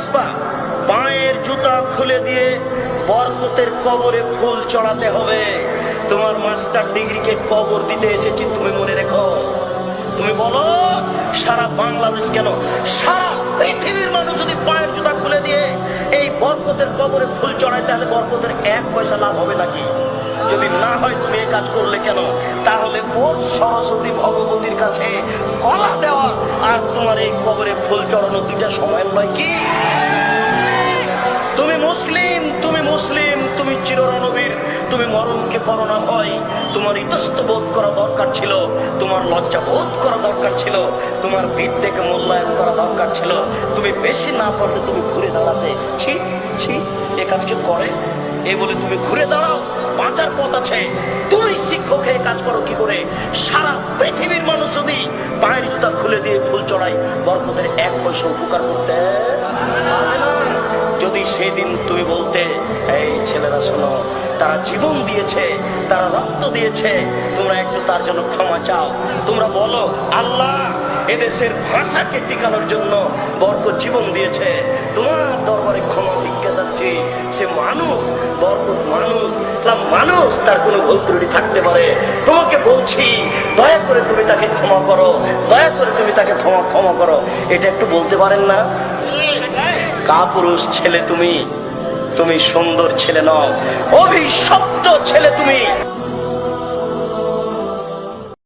আসবা। পায়ের জুতা খুলে দিয়ে বরকতের কবরে ফুল চড়াতে হবে। তোমার মাস্টার ডিগ্রিকে কবর দিতে এসেছি, তুমি মনে রেখো। তুমি বলো, সারা বাংলাদেশ কেন? সারা পৃথিবীর মানুষ যদি পায়ের জুতা খুলে দিয়ে এই বরকতের কবরে ফুল চড়ায়, তাহলে বরকতের এক পয়সা লাভ হবে নাকি? যদি না হয় তুমি কাজ করলে কেন? তাহলে ওর সরস্বতী ভগবতীর কাছে কলা দেওয়া আর তোমার এই কবরে ফুল চড়ানো দুইটা সময় নয় কি? তুমি মুসলিম তুমি মুসলিম, তুমি চিররণবীর, তুমি মরণকে করো না ভয়, তোমার ইতস্ত বোধ করা দরকার ছিল, তোমার লজ্জা বোধ করা দরকার ছিল, তোমার বিদ্যেকে মূল্যায়ন করা দরকার ছিল, তুমি বেশি না পারলে তুমি ঘুরে দাঁড়াতে। ছি ছি, এ কাজকে করে? এই বলে তুমি ঘুরে দাঁড়াও, বাঁচার আছে। তুমি শিক্ষক হয়ে কাজ করো, কি করে? সারা পৃথিবীর মানুষ যদি পায়ের জুতা খুলে দিয়ে ফুল চড়াই বরকতের এক পয়সা উপকার করতে। যদি সেদিন তুমি বলতে, এই ছেলেরা শোনো, তারা জীবন দিয়েছে, তারা রক্ত দিয়েছে, তোমরা একটু তার জন্য ক্ষমা চাও। তোমরা বলো, আল্লাহ এদেশের ভাষাকে টিকানোর জন্য বর্গ জীবন দিয়েছে। তোমার দরবারে ক্ষমা মানুষ তার কোনো ভুল ত্রুটি থাকতে পারে। তোমাকে বলছি, দয়া করে তুমি তাকে ক্ষমা করো, দয়া করে তুমি তাকে ক্ষমা ক্ষমা করো। এটা একটু বলতে পারেন না? কাপুরুষ ছেলে তুমি তুমি সুন্দর ছেলে নও, অভিশপ্ত ছেলে তুমি।